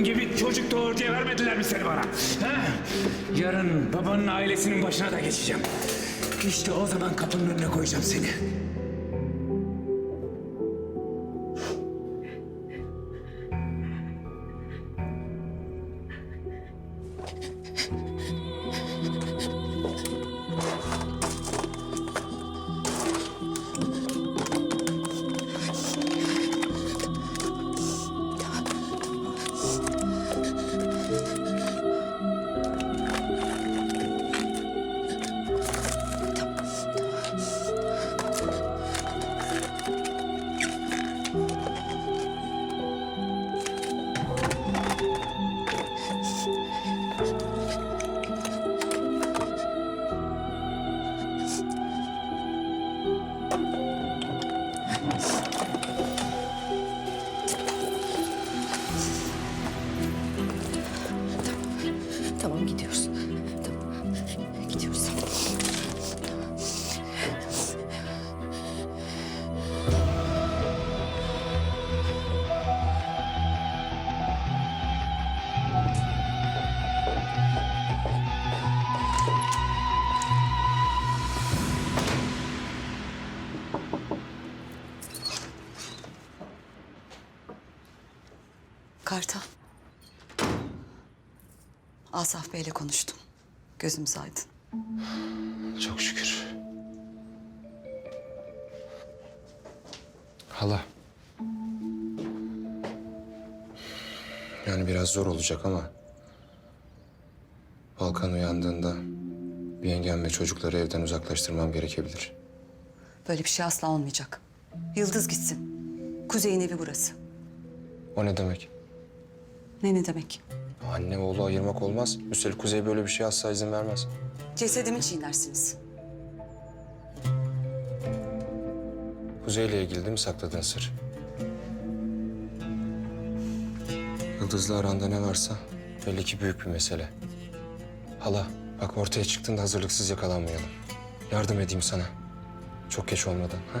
Onun gibi çocuk doğur diye vermediler mi seni bana? Ha? Yarın babanın ailesinin başına da geçeceğim. İşte o zaman kapının önüne koyacağım seni. Tamam gidiyoruz. Tamam. Gidiyoruz. Kartal. Asaf Bey'le konuştum. Gözümüz aydın. Çok şükür. Hala. Yani biraz zor olacak ama... Balkan uyandığında... Yengem ve çocukları evden uzaklaştırmam gerekebilir. Böyle bir şey asla olmayacak. Yıldız gitsin. Kuzey'in evi burası. O ne demek? Ne ne demek? Anne oğlu ayırmak olmaz. Üstelik Kuzey böyle bir şey asla izin vermez. Cesedimi çiğnersiniz. Kuzey'le ilgili değil mi sakladığın sır? Yıldız'la aranda ne varsa belli ki büyük bir mesele. Hala bak ortaya çıktığında hazırlıksız yakalanmayalım. Yardım edeyim sana. Çok geç olmadan. Ha?